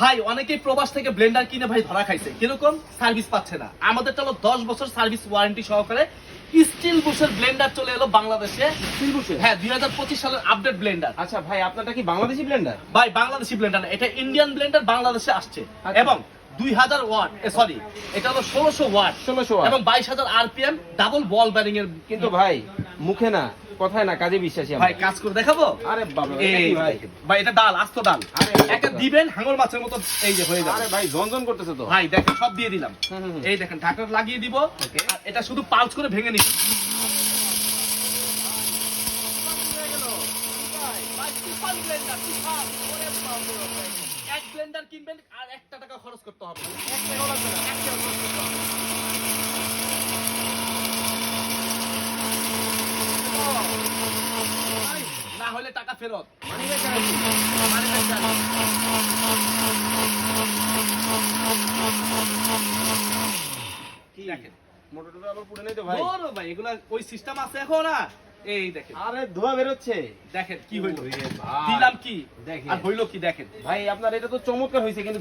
ভাই অনেকেই প্রবাস থেকে ব্লেন্ডার কিনে ভাই ধরা খাইছে। কীরকম? সার্ভিস পাচ্ছে না। আমাদের চলো দশ বছর সার্ভিস ওয়ারেন্টি সহকারে স্টিল বুশের ব্লেন্ডার চলে এলো বাংলাদেশে। সিলবুসে হ্যাঁ দুই হাজার পঁচিশ সালের আপডেট ব্লেন্ডার। আচ্ছা ভাই আপনারটা কি বাংলাদেশি ব্লেন্ডার? ভাই বাংলাদেশি ব্লেন্ডার না, এটা ইন্ডিয়ান ব্লেন্ডার বাংলাদেশে আসছে। আচ্ছা। এবং দুই হাজার ওয়াট সরি এটা হলো ষোলোশো ওয়াট। 1600 watt। এবং বাইশ হাজার আরপিএম ডাবল বল ব্যারিং এর কিন্তু ভাই মুখে না কথায় না কাজে বিশ্বাসী ভাই কাজ করে দেখাবো? আরে বাবা এটা ভাই? ভাই এটা ডাল আস্ত ডাল। আরে, একটা দিবেন হাঙর মাছের মতো এই যে হয়ে যাবে। আরে ভাই জনজন করতেছে তো। ভাই দেখেন সব দিয়ে দিলাম। এই দেখেন ঢাকনা লাগিয়ে দিব। এটা শুধু পালস করে ভেঙে নিব। এক ব্লেন্ডার কিনবেন আর একটা টাকা খরচ করতে হবে। এক টাকা খরচ করতে হবে না। ভাই, না হলে টাকা ফেরত। Back guarantee. একটা- কি দেখেন। আবার পুড়ে নেই তো ভাই? ধরো ভাই এগুলা ওই সিস্টেম আছে এখন না এই দেখেন। আরে ধোয়া বেরোচ্ছে। দেখেন কি হইল। দিলাম কি? দেখেন। আর হইল কি? দেখেন। ভাই আপনার এটা তো চমৎকার হয়েছে কিন্তু